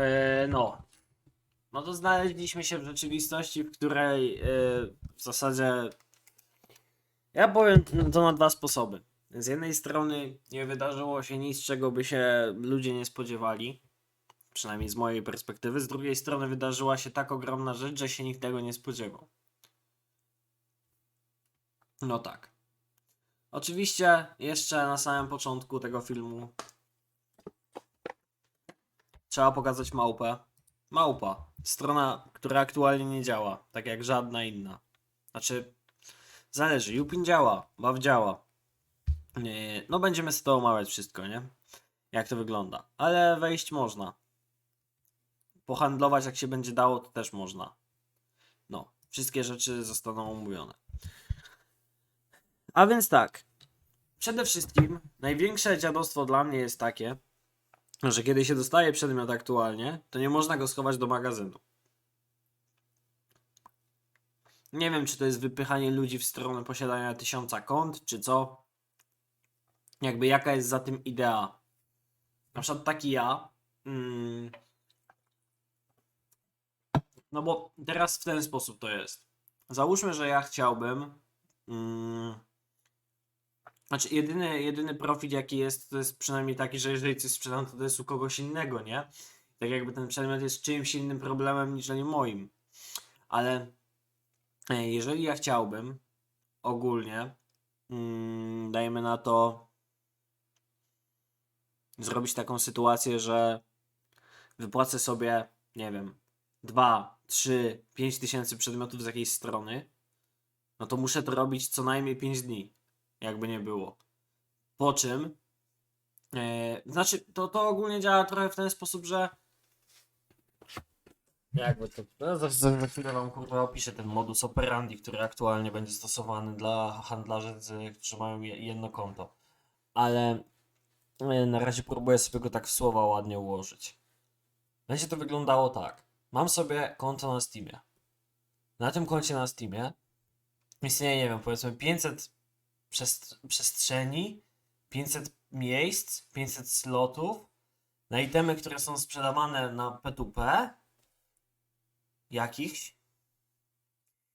E, no. No to znaleźliśmy się w rzeczywistości, w której e, w zasadzie ja powiem to na dwa sposoby. Z jednej strony nie wydarzyło się nic, czego by się ludzie nie spodziewali, przynajmniej z mojej perspektywy. Z drugiej strony wydarzyła się tak ogromna rzecz, że się nikt tego nie spodziewał. No tak. Oczywiście jeszcze na samym początku tego filmu trzeba pokazać małpę. Małpa. Strona, która aktualnie nie działa, tak jak żadna inna. Znaczy, zależy. Jupin działa, Baw działa. No będziemy z to omawiać wszystko, nie? Jak to wygląda. Ale wejść można. Pohandlować jak się będzie dało, to też można. No, wszystkie rzeczy zostaną omówione. A więc tak. Przede wszystkim największe dziadostwo dla mnie jest takie, że kiedy się dostaje przedmiot aktualnie, to nie można go schować do magazynu. Nie wiem, czy to jest wypychanie ludzi w stronę posiadania tysiąca kont, czy co. Jakby jaka jest za tym idea. Na przykład taki ja. Mm, no bo teraz w ten sposób to jest. Załóżmy, że ja chciałbym. Mm, znaczy, jedyny, jedyny profit jaki jest, to jest przynajmniej taki, że jeżeli coś sprzedam, to to jest u kogoś innego, nie? Tak jakby ten przedmiot jest czyimś innym problemem niż moim. Ale e, jeżeli ja chciałbym ogólnie, mm, dajmy na to, zrobić taką sytuację, że wypłacę sobie, nie wiem, 2, 3, 5 tysięcy przedmiotów z jakiejś strony, no to muszę to robić co najmniej 5 dni jakby nie było. Po czym, e, znaczy, to, to ogólnie działa trochę w ten sposób, że jakby to, no, za, za, za chwilę wam kurwa opiszę ten modus operandi, który aktualnie będzie stosowany dla handlarzy, którzy mają je- jedno konto. Ale e, na razie próbuję sobie go tak w słowa ładnie ułożyć. Będzie to wyglądało tak. Mam sobie konto na Steamie. Na tym koncie na Steamie istnieje, nie wiem, powiedzmy 500 przest- przestrzeni, 500 miejsc, 500 slotów na itemy, które są sprzedawane na P2P jakichś.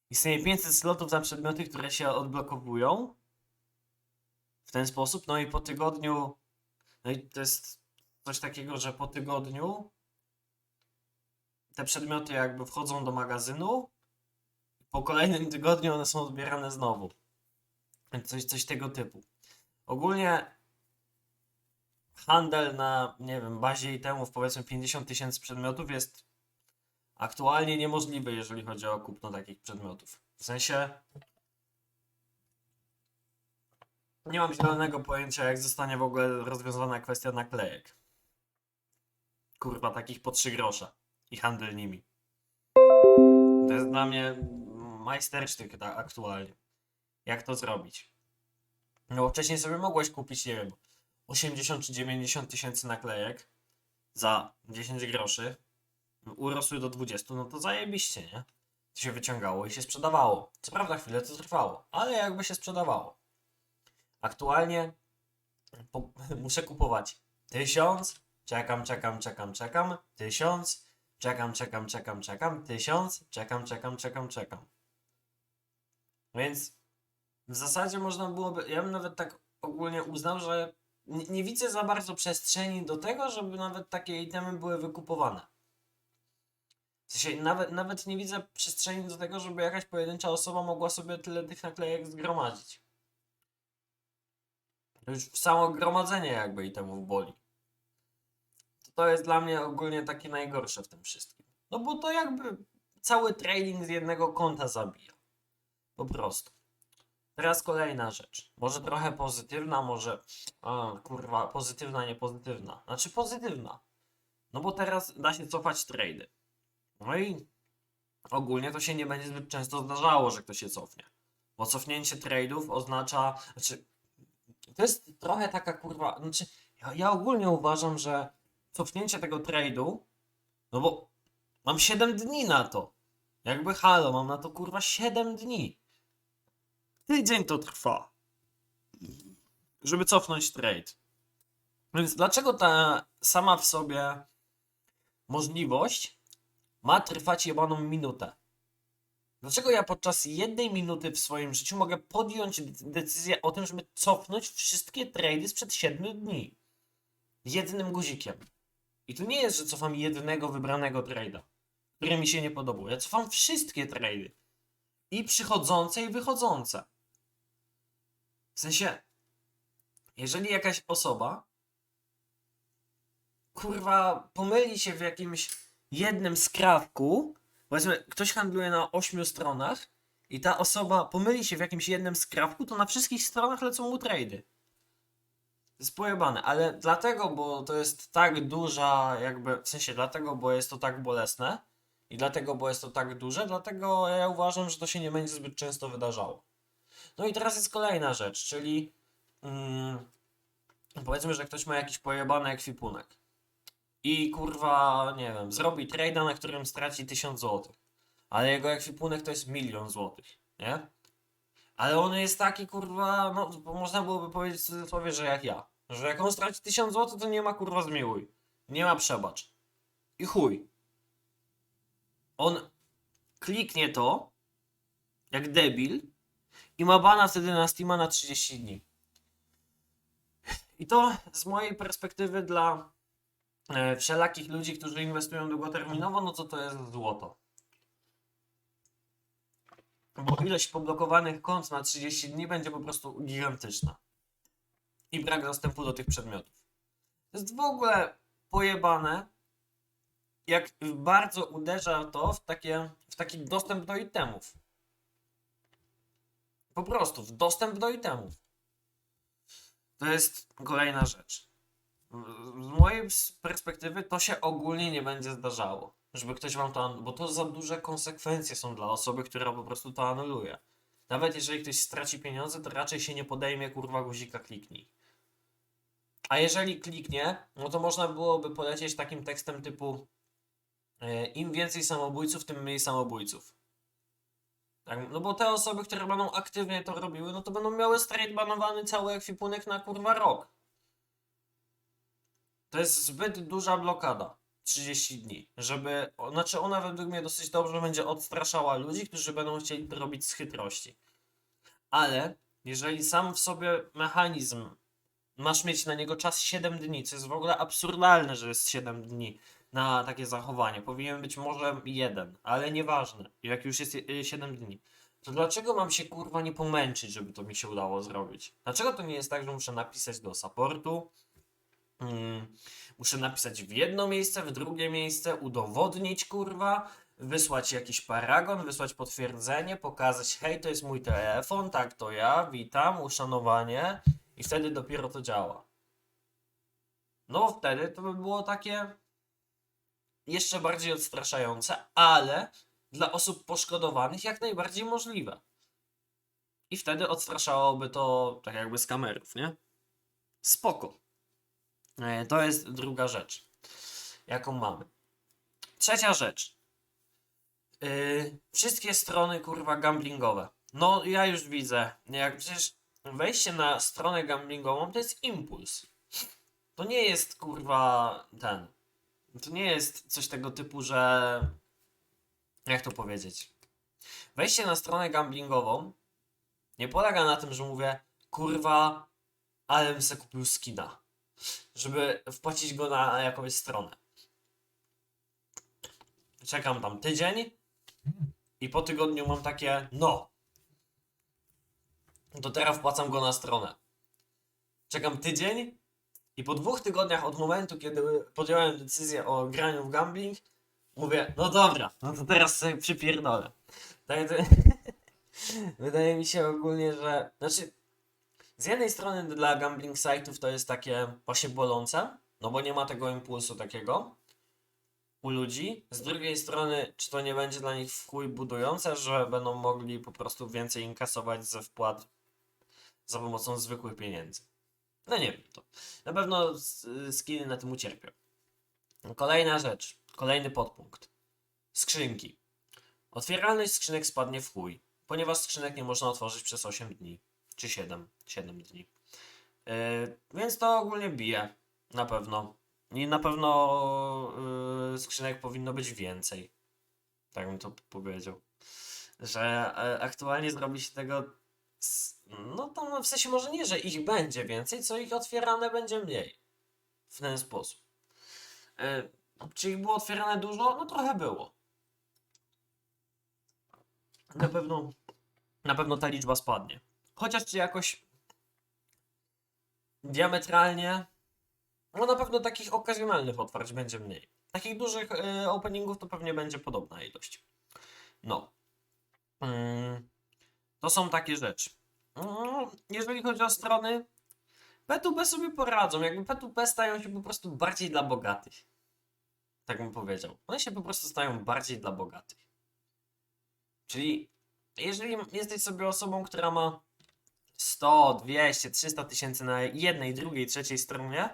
Istnieje 500 slotów za przedmioty, które się odblokowują w ten sposób. No i po tygodniu, no i to jest coś takiego, że po tygodniu te przedmioty jakby wchodzą do magazynu. Po kolejnym tygodniu one są odbierane znowu. Coś, coś tego typu. Ogólnie handel na, nie wiem, bazie itemów powiedzmy 50 tysięcy przedmiotów jest aktualnie niemożliwy, jeżeli chodzi o kupno takich przedmiotów. W sensie nie mam zielonego pojęcia, jak zostanie w ogóle rozwiązana kwestia naklejek. Kurwa, takich po 3 grosze i handel nimi. To jest dla mnie majstersztyk tak aktualnie jak to zrobić. No wcześniej sobie mogłeś kupić, nie wiem, 80 czy 90 tysięcy naklejek za 10 groszy, urosły do 20, no to zajebiście, nie? To się wyciągało i się sprzedawało. Co prawda chwilę to trwało, ale jakby się sprzedawało. Aktualnie po, muszę kupować 1000, czekam, czekam, czekam, czekam, 1000, czekam, czekam, czekam, czekam, 1000, czekam, czekam, czekam, czekam. Więc w zasadzie można byłoby, ja bym nawet tak ogólnie uznał, że nie, nie widzę za bardzo przestrzeni do tego, żeby nawet takie itemy były wykupowane. W sensie nawet, nawet nie widzę przestrzeni do tego, żeby jakaś pojedyncza osoba mogła sobie tyle tych naklejek zgromadzić. Już samo gromadzenie jakby itemów boli. To, to jest dla mnie ogólnie takie najgorsze w tym wszystkim. No bo to jakby cały trading z jednego konta zabija. Po prostu. Teraz kolejna rzecz. Może trochę pozytywna, może. Kurwa, pozytywna, nie pozytywna. Znaczy pozytywna. No bo teraz da się cofać trady. No i ogólnie to się nie będzie zbyt często zdarzało, że ktoś się cofnie. Bo cofnięcie tradeów oznacza. Znaczy, to jest trochę taka kurwa. Znaczy, ja, ja ogólnie uważam, że cofnięcie tego trade'u. No bo mam 7 dni na to. Jakby halo, mam na to kurwa 7 dni. Tydzień to trwa. Żeby cofnąć trade. Więc dlaczego ta sama w sobie możliwość ma trwać jebaną minutę. Dlaczego ja podczas jednej minuty w swoim życiu mogę podjąć de- decyzję o tym, żeby cofnąć wszystkie trady sprzed 7 dni? Jednym guzikiem. I to nie jest, że cofam jednego wybranego trade'a, który mi się nie podobał. Ja cofam wszystkie trady. I przychodzące, i wychodzące. W sensie, jeżeli jakaś osoba kurwa pomyli się w jakimś jednym skrawku, powiedzmy, ktoś handluje na ośmiu stronach i ta osoba pomyli się w jakimś jednym skrawku, to na wszystkich stronach lecą mu trady. To jest pojebane, ale dlatego, bo to jest tak duża, jakby, w sensie dlatego, bo jest to tak bolesne i dlatego, bo jest to tak duże, dlatego ja uważam, że to się nie będzie zbyt często wydarzało. No i teraz jest kolejna rzecz, czyli mm, powiedzmy, że ktoś ma jakiś pojebany ekwipunek i kurwa, nie wiem, zrobi trade'a, na którym straci 1000 zł, ale jego ekwipunek to jest milion złotych, nie? Ale on jest taki kurwa, no można byłoby powiedzieć w cudzysłowie, że jak ja, że jak on straci 1000 zł, to nie ma kurwa zmiłuj, nie ma przebacz. I chuj. On kliknie to, jak debil, i ma bana wtedy na Steama na 30 dni. I to z mojej perspektywy dla e, wszelakich ludzi, którzy inwestują długoterminowo, no to to jest złoto. Bo ilość poblokowanych kont na 30 dni będzie po prostu gigantyczna. I brak dostępu do tych przedmiotów. To jest w ogóle pojebane, jak bardzo uderza to w, takie, w taki dostęp do itemów. Po prostu, w dostęp do itemów. To jest kolejna rzecz. Z mojej perspektywy to się ogólnie nie będzie zdarzało. Żeby ktoś wam to. Bo to za duże konsekwencje są dla osoby, która po prostu to anuluje. Nawet jeżeli ktoś straci pieniądze, to raczej się nie podejmie kurwa guzika kliknij. A jeżeli kliknie, no to można byłoby polecieć takim tekstem typu e, im więcej samobójców, tym mniej samobójców. Tak, no bo te osoby, które będą aktywnie to robiły, no to będą miały straight banowany cały ekwipunek na kurwa rok. To jest zbyt duża blokada. 30 dni, żeby, znaczy ona według mnie dosyć dobrze będzie odstraszała ludzi, którzy będą chcieli to robić z chytrości. Ale jeżeli sam w sobie mechanizm masz mieć na niego czas 7 dni, co jest w ogóle absurdalne, że jest 7 dni na takie zachowanie. Powinien być może jeden, ale nieważne, jak już jest y, 7 dni. To dlaczego mam się kurwa nie pomęczyć, żeby to mi się udało zrobić? Dlaczego to nie jest tak, że muszę napisać do supportu? Mm, muszę napisać w jedno miejsce, w drugie miejsce, udowodnić kurwa, wysłać jakiś paragon, wysłać potwierdzenie, pokazać hej, to jest mój telefon, tak to ja, witam, uszanowanie i wtedy dopiero to działa. No wtedy to by było takie jeszcze bardziej odstraszające, ale dla osób poszkodowanych jak najbardziej możliwe. I wtedy odstraszałoby to tak jakby z kamerów, nie? Spoko. E, To jest druga rzecz, jaką mamy. Trzecia rzecz. Yy, wszystkie strony kurwa gamblingowe. No ja już widzę, jak przecież wejście na stronę gamblingową to jest impuls. To nie jest kurwa ten. To nie jest coś tego typu, że. Jak to powiedzieć? Wejście na stronę gamblingową nie polega na tym, że mówię, kurwa, ale bym sobie kupił skina, żeby wpłacić go na jakąś stronę. Czekam tam tydzień i po tygodniu mam takie, no, to teraz wpłacam go na stronę. Czekam tydzień i po dwóch tygodniach od momentu, kiedy podjąłem decyzję o graniu w gambling, mówię, no dobra, no to teraz sobie przypierdolę. Tak, to... Wydaje mi się ogólnie, że... Znaczy, z jednej strony dla gambling site'ów to jest takie właśnie bolące, no bo nie ma tego impulsu takiego u ludzi. Z drugiej strony, czy to nie będzie dla nich w chuj budujące, że będą mogli po prostu więcej inkasować ze wpłat za pomocą zwykłych pieniędzy. No nie wiem to. Na pewno skiny na tym ucierpią. Kolejna rzecz, kolejny podpunkt. Skrzynki. Otwieralność skrzynek spadnie w chuj, ponieważ skrzynek nie można otworzyć przez 8 dni, czy 7, 7 dni. Yy, więc to ogólnie bije, na pewno. I na pewno yy, skrzynek powinno być więcej. Tak bym to powiedział. Że e, aktualnie zrobi się tego. No tam w sensie może nie, że ich będzie więcej, co ich otwierane będzie mniej. W ten sposób. E, czy ich było otwierane dużo? No trochę było. Na pewno, na pewno ta liczba spadnie. Chociaż czy jakoś diametralnie, no na pewno takich okazjonalnych otwarć będzie mniej. Takich dużych e, openingów to pewnie będzie podobna ilość. No. Mm, to są takie rzeczy. Mm, jeżeli chodzi o strony, P2P sobie poradzą. Jakby P2P stają się po prostu bardziej dla bogatych. Tak bym powiedział. One się po prostu stają bardziej dla bogatych. Czyli jeżeli jesteś sobie osobą, która ma 100, 200, 300 tysięcy na jednej, drugiej, trzeciej stronie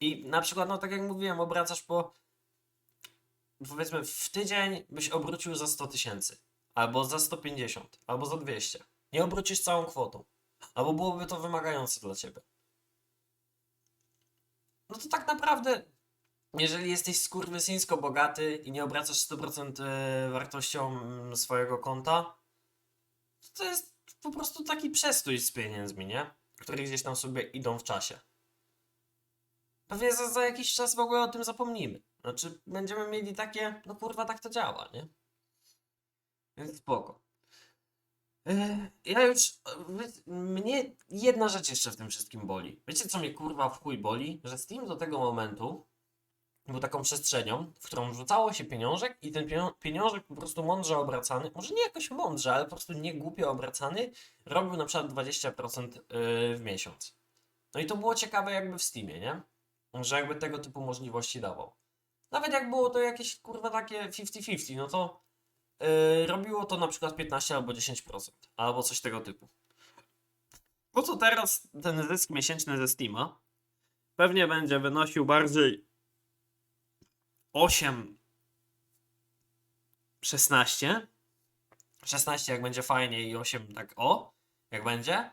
i na przykład, no tak jak mówiłem, obracasz po powiedzmy w tydzień byś obrócił za 100 tysięcy, albo za 150, albo za 200. Nie obrócisz całą kwotą, albo byłoby to wymagające dla ciebie. No to tak naprawdę, jeżeli jesteś skurwysyńsko bogaty i nie obracasz 100% e, wartością mm, swojego konta, to, to jest po prostu taki przestój z pieniędzmi, nie? Które gdzieś tam sobie idą w czasie. Pewnie za, za jakiś czas w ogóle o tym zapomnimy. Znaczy, będziemy mieli takie, no kurwa, tak to działa, nie? Więc spoko. Yy, Ja już, mnie jedna rzecz jeszcze w tym wszystkim boli. Wiecie, co mnie kurwa w chuj boli? Że Steam do tego momentu był taką przestrzenią, w którą wrzucało się pieniążek i ten pieniążek po prostu mądrze obracany, może nie jakoś mądrze, ale po prostu nie głupio obracany, robił na przykład 20% yy, w miesiąc. No i to było ciekawe jakby w Steamie, nie? Że jakby tego typu możliwości dawał. Nawet jak było to jakieś kurwa takie 50-50, no to yy, robiło to na przykład 15 albo 10%, albo coś tego typu. Po co teraz ten zysk miesięczny ze Steama pewnie będzie wynosił bardziej 8 16 16 jak będzie fajnie i 8 tak o jak będzie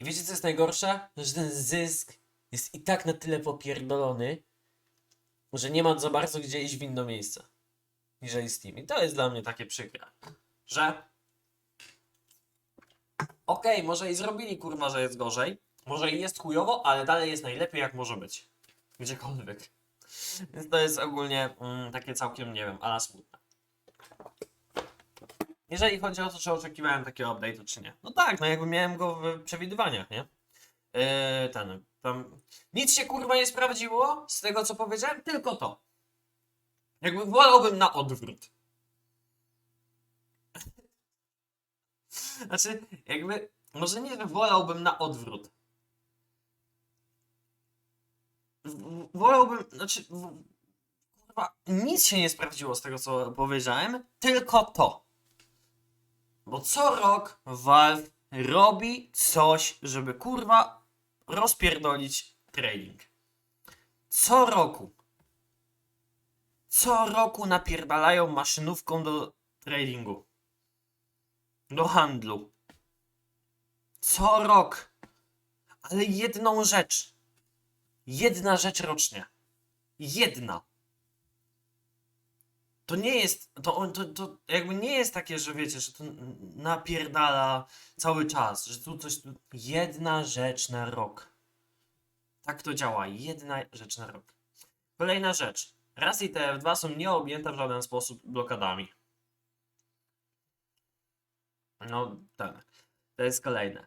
i wiecie co jest najgorsze? Że ten zysk jest i tak na tyle popierdolony że nie ma za bardzo gdzie iść w inne miejsce niżeli Steam i to jest dla mnie takie przykre że okej, może i zrobili kurwa, że jest gorzej może i jest chujowo, ale dalej jest najlepiej jak może być gdziekolwiek więc to jest ogólnie mm, takie całkiem, nie wiem, ale smutne. Jeżeli chodzi o to, czy oczekiwałem takiego update'u, czy nie. No tak, no jakby miałem go w przewidywaniach, nie? Yy, ten, tam... Nic się kurwa nie sprawdziło z tego, co powiedziałem, tylko to. Jakby wolałbym na odwrót. Znaczy, jakby, może nie, że wolałbym na odwrót. Wolałbym, znaczy, w- kurwa, nic się nie sprawdziło z tego, co powiedziałem, tylko to. Bo co rok Valve robi coś, żeby kurwa rozpierdolić trading. Co roku. Co roku napierdalają maszynówką do tradingu. Do handlu. Co rok. Ale jedną rzecz. Jedna rzecz rocznie. Jedna. To nie jest, to, to, to jakby nie jest takie, że wiecie, że to napierdala cały czas, że tu coś, tu... jedna rzecz na rok. Tak to działa, jedna rzecz na rok. Kolejna rzecz. Raz i TF2 są nieobjęte w żaden sposób blokadami. No, tak. To jest kolejne.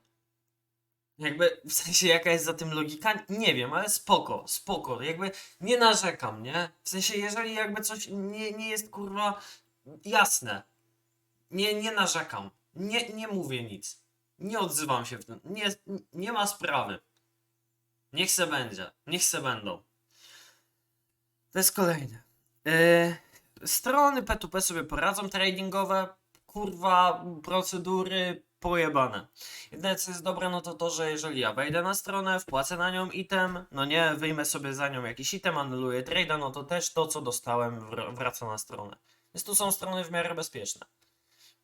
Jakby, w sensie jaka jest za tym logika, nie wiem, ale spoko, spoko, jakby nie narzekam, nie? W sensie jeżeli jakby coś nie, nie jest kurwa jasne, nie, nie narzekam, nie, nie mówię nic, nie odzywam się w tym, nie, nie ma sprawy. Niech se będzie, niech se będą. To jest kolejne. Yy, strony P2P sobie poradzą tradingowe, kurwa, procedury pojebane. Jedyne co jest dobre, no to to, że jeżeli ja wejdę na stronę, wpłacę na nią item, no nie, wyjmę sobie za nią jakiś item, anuluję trade'a, no to też to, co dostałem, wr- wraca na stronę. Więc tu są strony w miarę bezpieczne.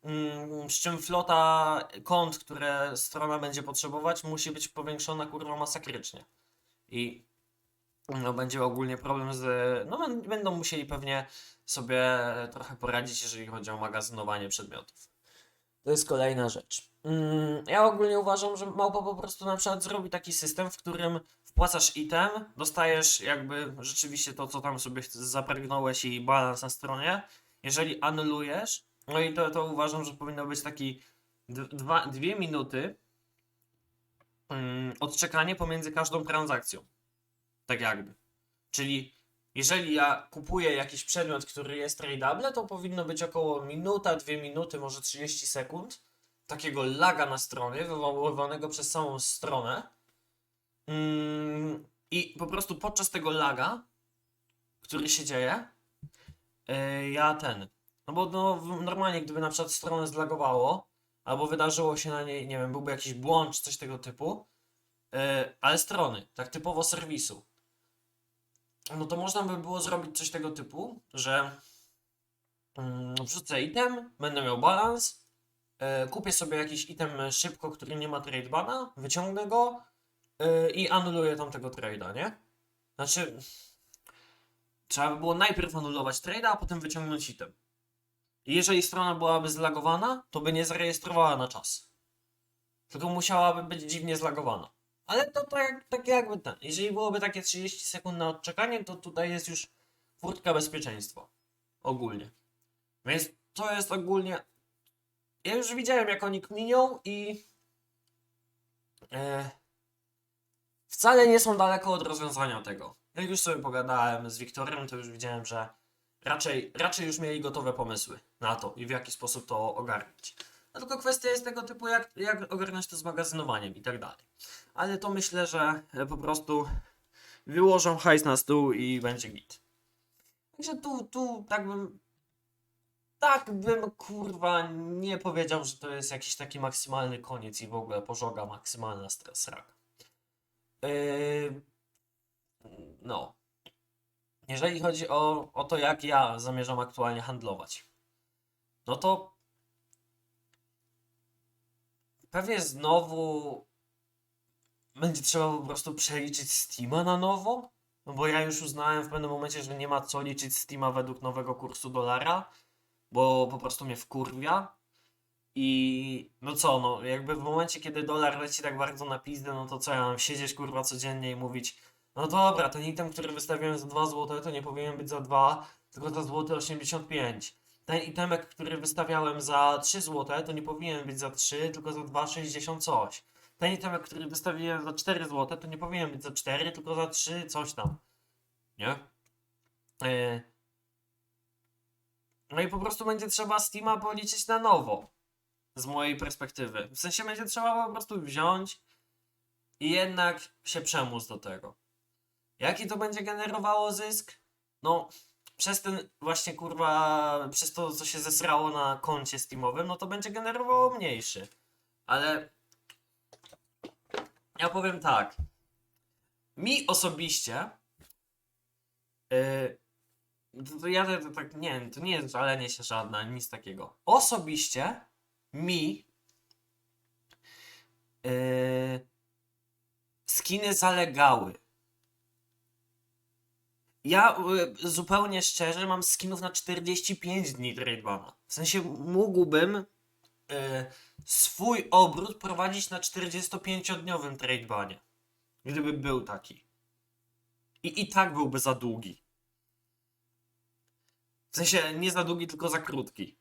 Mm, z czym flota kont, które strona będzie potrzebować, musi być powiększona kurwa masakrycznie. I no, będzie ogólnie problem z. No, będą musieli pewnie sobie trochę poradzić, jeżeli chodzi o magazynowanie przedmiotów. To jest kolejna rzecz. Mm, ja ogólnie uważam, że małpa po prostu na przykład zrobi taki system, w którym wpłacasz item, dostajesz jakby rzeczywiście to, co tam sobie zapragnąłeś i balans na stronie. Jeżeli anulujesz, no i to, to uważam, że powinno być taki dwa, dwie minuty mm, odczekanie pomiędzy każdą transakcją. Tak jakby. Czyli jeżeli ja kupuję jakiś przedmiot, który jest tradeable, to powinno być około minuta, dwie minuty, może 30 sekund takiego laga na stronie, wywoływanego przez samą stronę. Mm, I po prostu podczas tego laga, który się dzieje, yy, ja ten. No bo no, normalnie, gdyby na przykład stronę zlagowało, albo wydarzyło się na niej, nie wiem, byłby jakiś błąd czy coś tego typu, yy, ale strony, tak typowo serwisu, no to można by było zrobić coś tego typu, że mm, wrzucę item, będę miał balans, e, kupię sobie jakiś item szybko, który nie ma trade bana, wyciągnę go e, i anuluję tamtego trade'a, nie? Znaczy, trzeba by było najpierw anulować trade'a, a potem wyciągnąć item. Jeżeli strona byłaby zlagowana, to by nie zarejestrowała na czas. Tylko musiałaby być dziwnie zlagowana. Ale to tak, tak jakby ten. Jeżeli byłoby takie 30 sekund na odczekanie, to tutaj jest już furtka bezpieczeństwa. Ogólnie. Więc to jest ogólnie. Ja już widziałem, jak oni kminią i. E, wcale nie są daleko od rozwiązania tego. Jak już sobie pogadałem z Wiktorem, to już widziałem, że raczej, raczej już mieli gotowe pomysły na to i w jaki sposób to ogarnąć. No tylko kwestia jest tego typu, jak, jak ogarnąć to z magazynowaniem i tak dalej. Ale to myślę, że e, po prostu wyłożą hajs na stół i będzie git. Także tu, tu tak bym. Tak bym kurwa nie powiedział, że to jest jakiś taki maksymalny koniec i w ogóle pożoga maksymalna stres raka. Yy, no. Jeżeli chodzi o, o to, jak ja zamierzam aktualnie handlować, no to pewnie znowu będzie trzeba po prostu przeliczyć Steama na nowo. No bo ja już uznałem w pewnym momencie, że nie ma co liczyć Steama według nowego kursu dolara, bo po prostu mnie wkurwia. I no co, no jakby w momencie, kiedy dolar leci tak bardzo na pizdę, no to co ja mam siedzieć kurwa codziennie i mówić, no dobra, ten item, który wystawiłem za 2 zł, to nie powinien być za 2, tylko za złoty 85. Ten itemek, który wystawiałem za 3 zł, to nie powinien być za 3, tylko za 2,60 coś. Ten itemek, który wystawiłem za 4 zł, to nie powinien być za 4, tylko za 3 coś tam. Nie? Yy. No i po prostu będzie trzeba Steama policzyć na nowo. Z mojej perspektywy. W sensie będzie trzeba po prostu wziąć i jednak się przemóc do tego. Jaki to będzie generowało zysk? No, przez ten właśnie kurwa, przez to co się zesrało na koncie Steamowym, no to będzie generowało mniejszy. Ale ja powiem tak. Mi osobiście. Yy, to, ja to, tak nie wiem, to nie jest żalenie się żadne, nic takiego. Osobiście mi yy, skiny zalegały. Ja y, zupełnie szczerze mam skinów na 45 dni tradebana. W sensie mógłbym swój obrót prowadzić na 45-dniowym tradebanie. Gdyby był taki. I, I tak byłby za długi. W sensie nie za długi, tylko za krótki.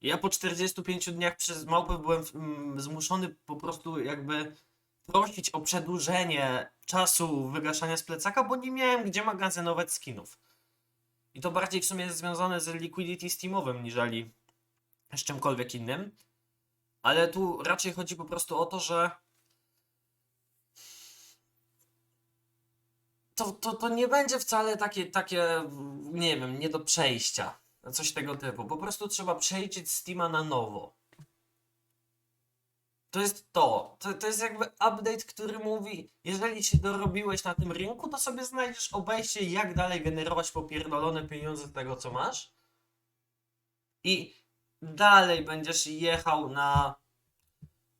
Ja po 45 dniach przez małpę byłem mm, zmuszony po prostu jakby prosić o przedłużenie czasu wygaszania z plecaka, bo nie miałem gdzie magazynować skinów. I to bardziej w sumie jest związane z liquidity steamowym, niżeli z czymkolwiek innym. Ale tu raczej chodzi po prostu o to, że to, to, to nie będzie wcale takie, takie, nie wiem, nie do przejścia. Coś tego typu. Po prostu trzeba przejrzeć Steama na nowo. To jest to. to. To jest jakby update, który mówi, jeżeli się dorobiłeś na tym rynku, to sobie znajdziesz obejście, jak dalej generować popierdolone pieniądze z tego, co masz. I dalej będziesz jechał na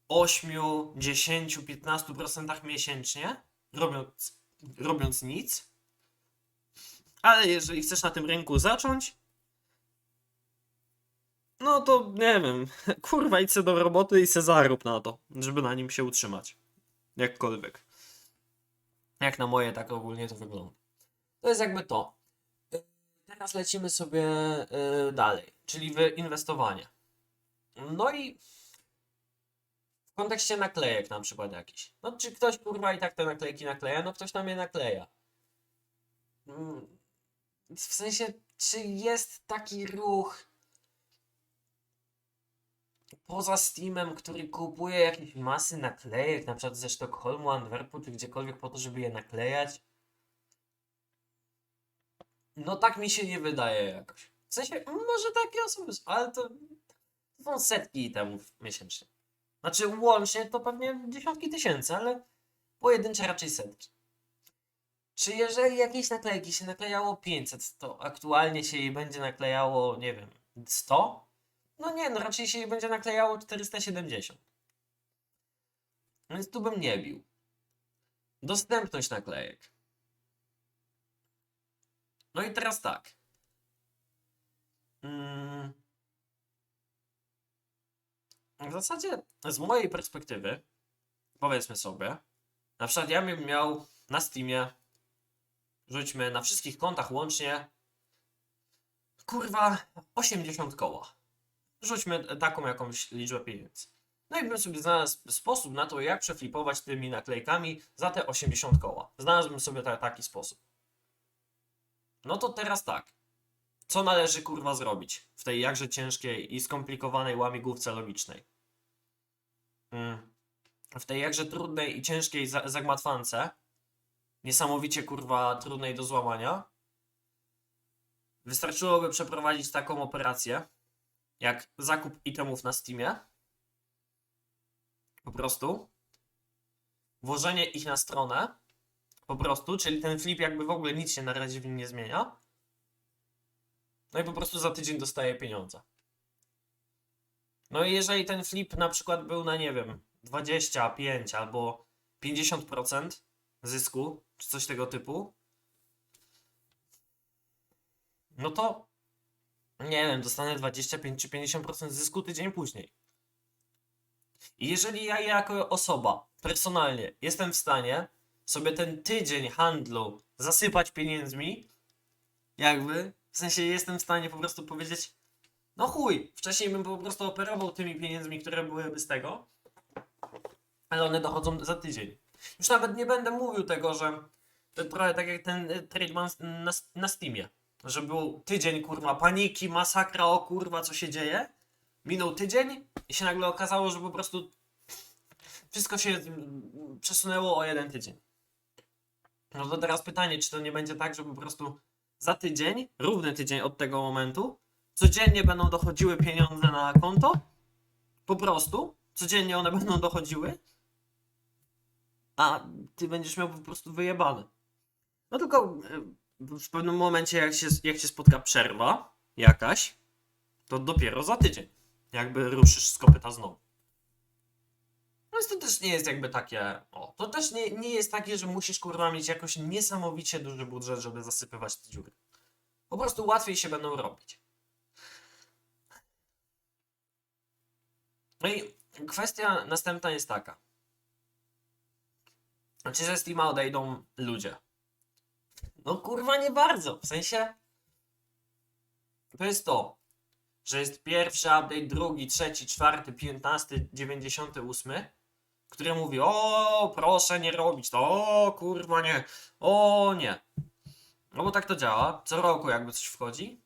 8, 10, 15% miesięcznie, robiąc robiąc nic. Ale jeżeli chcesz na tym rynku zacząć, no to nie wiem, kurwa idź do roboty i se zarób na to, żeby na nim się utrzymać. Jakkolwiek. Jak na moje, tak ogólnie to wygląda. To jest jakby to. Teraz lecimy sobie y, dalej, czyli w inwestowanie. No i w kontekście naklejek na przykład jakiś. No czy ktoś kurwa i tak te naklejki nakleja? No ktoś tam je nakleja. Mm, W sensie, czy jest taki ruch poza Steamem, który kupuje jakieś masy naklejek, na przykład ze Sztokholmu, Antwerpu, czy gdziekolwiek po to, żeby je naklejać? No tak mi się nie wydaje jakoś. W sensie, może takie osoby, są, ale to, są setki itemów miesięcznie. Znaczy łącznie to pewnie dziesiątki tysięcy, ale pojedyncze raczej setki. Czy jeżeli jakieś naklejki się naklejało 500, to aktualnie się jej będzie naklejało, nie wiem, 100? No nie, no raczej się jej będzie naklejało 470. Więc tu bym nie bił. Dostępność naklejek. No i teraz tak. Mm. W zasadzie z mojej perspektywy, powiedzmy sobie, na przykład ja bym miał na Steamie, rzućmy na wszystkich kontach łącznie, kurwa, 80 koła. Rzućmy taką jakąś liczbę pieniędzy. No i bym sobie znalazł sposób na to, jak przeflipować tymi naklejkami za te 80 koła. Znalazłbym sobie ta, taki sposób. No to teraz tak. Co należy kurwa zrobić w tej jakże ciężkiej i skomplikowanej łamigłówce logicznej? Mm. W tej jakże trudnej i ciężkiej za- zagmatwance, niesamowicie kurwa trudnej do złamania, wystarczyłoby przeprowadzić taką operację, jak zakup itemów na Steamie. Po prostu. Włożenie ich na stronę. Po prostu, czyli ten flip jakby w ogóle nic się na razie w nim nie zmienia. No i po prostu za tydzień dostaje pieniądze. No i jeżeli ten flip na przykład był na, nie wiem, 25 albo 50% zysku, czy coś tego typu, no to nie wiem, dostanę 25 czy 50% zysku tydzień później. I jeżeli ja jako osoba, personalnie, jestem w stanie sobie ten tydzień handlu zasypać pieniędzmi, jakby, w sensie jestem w stanie po prostu powiedzieć, no chuj, wcześniej bym po prostu operował tymi pieniędzmi, które byłyby z tego, ale one dochodzą za tydzień. Już nawet nie będę mówił tego, że to trochę tak jak ten y, trade na, na Steamie, że był tydzień kurwa paniki, masakra, o kurwa co się dzieje. Minął tydzień i się nagle okazało, że po prostu wszystko się mm, przesunęło o jeden tydzień. No to teraz pytanie, czy to nie będzie tak, że po prostu za tydzień, równy tydzień od tego momentu, codziennie będą dochodziły pieniądze na konto? Po prostu, codziennie one będą dochodziły, a ty będziesz miał po prostu wyjebane. No tylko y, w pewnym momencie, jak się, jak się spotka przerwa jakaś, to dopiero za tydzień, jakby ruszysz z kopyta znowu. Więc to też nie jest jakby takie, o, to też nie, nie jest takie, że musisz kurwa mieć jakoś niesamowicie duży budżet, żeby zasypywać te dziury. Po prostu łatwiej się będą robić. No i kwestia następna jest taka. Czy ze Steama odejdą ludzie? No kurwa nie bardzo. W sensie to jest to, że jest pierwszy update, drugi, trzeci, czwarty, piętnasty, dziewięćdziesiąty ósmy, który mówi o proszę nie robić to, o kurwa nie, o nie. No bo tak to działa, co roku jakby coś wchodzi,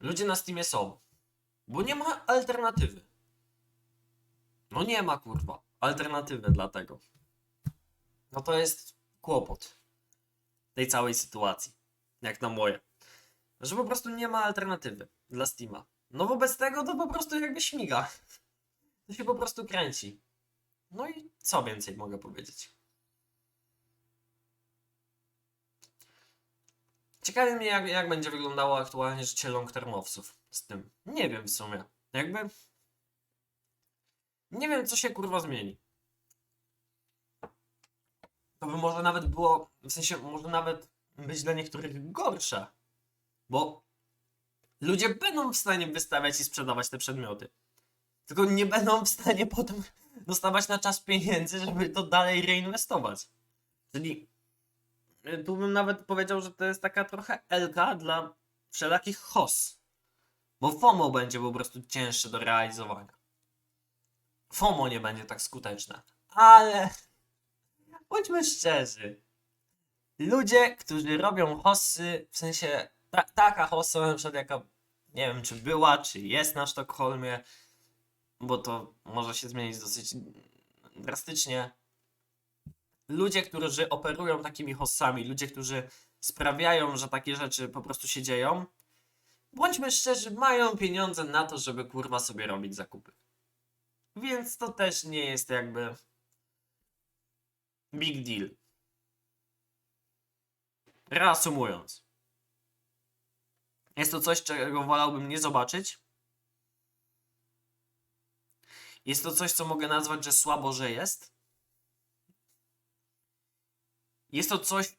ludzie na Steamie są, bo nie ma alternatywy. No nie ma kurwa alternatywy dla tego. No to jest kłopot tej całej sytuacji, jak na moje. Że po prostu nie ma alternatywy dla Steama. No wobec tego to po prostu jakby śmiga. To się po prostu kręci. No i co więcej mogę powiedzieć? Ciekawi mnie, jak, jak będzie wyglądało aktualnie życie long-termowców z tym. Nie wiem w sumie. Jakby. Nie wiem, co się kurwa zmieni. to by może nawet było, w sensie może nawet być dla niektórych gorsze. Bo ludzie będą w stanie wystawiać i sprzedawać te przedmioty. Tylko nie będą w stanie potem dostawać na czas pieniędzy, żeby to dalej reinwestować. Czyli y, tu bym nawet powiedział, że to jest taka trochę elka dla wszelakich hos. Bo FOMO będzie po prostu cięższe do realizowania. FOMO nie będzie tak skuteczne. Ale bądźmy szczerzy. Ludzie, którzy robią hossy, w sensie ta, taka hossa na przykład jaka, nie wiem czy była, czy jest na Sztokholmie, bo to może się zmienić dosyć drastycznie. Ludzie, którzy operują takimi hossami, ludzie, którzy sprawiają, że takie rzeczy po prostu się dzieją, bądźmy szczerzy, mają pieniądze na to, żeby kurwa sobie robić zakupy. Więc to też nie jest jakby big deal. Reasumując. Jest to coś, czego wolałbym nie zobaczyć. Jest to coś, co mogę nazwać, że słabo, że jest. Jest to coś,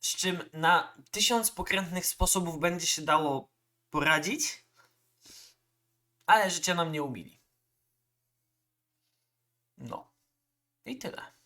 z czym na tysiąc pokrętnych sposobów będzie się dało poradzić, ale życie nam nie umili. No. I tyle.